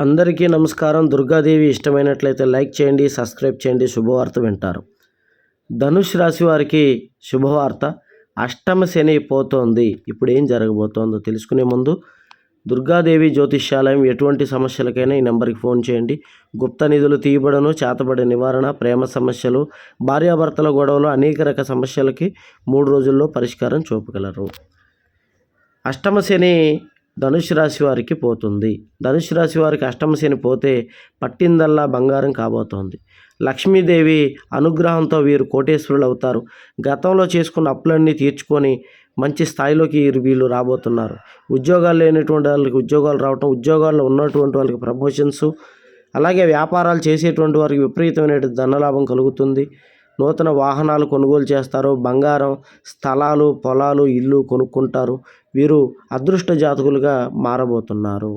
అందరికీ నమస్కారం. దుర్గాదేవి ఇష్టమైనట్లయితే లైక్ చేయండి సబ్స్క్రైబ్ చేయండి. శుభవార్త వింటారు. ధనుష్ రాశి వారికి శుభవార్త. అష్టమ శని పోతోంది. ఇప్పుడు ఏం జరగబోతోందో తెలుసుకునే ముందు దుర్గాదేవి జ్యోతిష్యాలయం ఎటువంటి సమస్యలకైనా ఈ నెంబర్కి ఫోన్ చేయండి. గుప్త నిధులు తీయబడను చేతబడి నివారణ ప్రేమ సమస్యలు భార్యాభర్తల గొడవలు అనేక రకాల సమస్యలకి మూడు రోజుల్లో పరిష్కారం చూపగలరు. అష్టమ శని ధనుసు రాశి వారికి పోతుంది. ధనుసు రాశి వారికి అష్టమశని పోతే పట్టిందల్లా బంగారం కాబోతోంది. లక్ష్మీదేవి అనుగ్రహంతో వీరు కోటేశ్వరులు అవుతారు. గతంలో చేసుకున్న అప్పులన్నీ తీర్చుకొని మంచి స్థాయిలోకి వీరు వీళ్ళు రాబోతున్నారు. ఉద్యోగాలు లేనటువంటి వాళ్ళకి ఉద్యోగాలు రావటం ఉద్యోగాల్లో ఉన్నటువంటి వాళ్ళకి ప్రమోషన్స్ అలాగే వ్యాపారాలు చేసేటువంటి వారికి విపరీతమైన ధనలాభం కలుగుతుంది. నూతన వాహనాలు కొనుగోలు చేస్తారు బంగారం స్థలాలు పొలాలు ఇల్లు కొనుక్కుంటారు. వీరు అదృష్ట జాతకులుగా మారబోతున్నారు.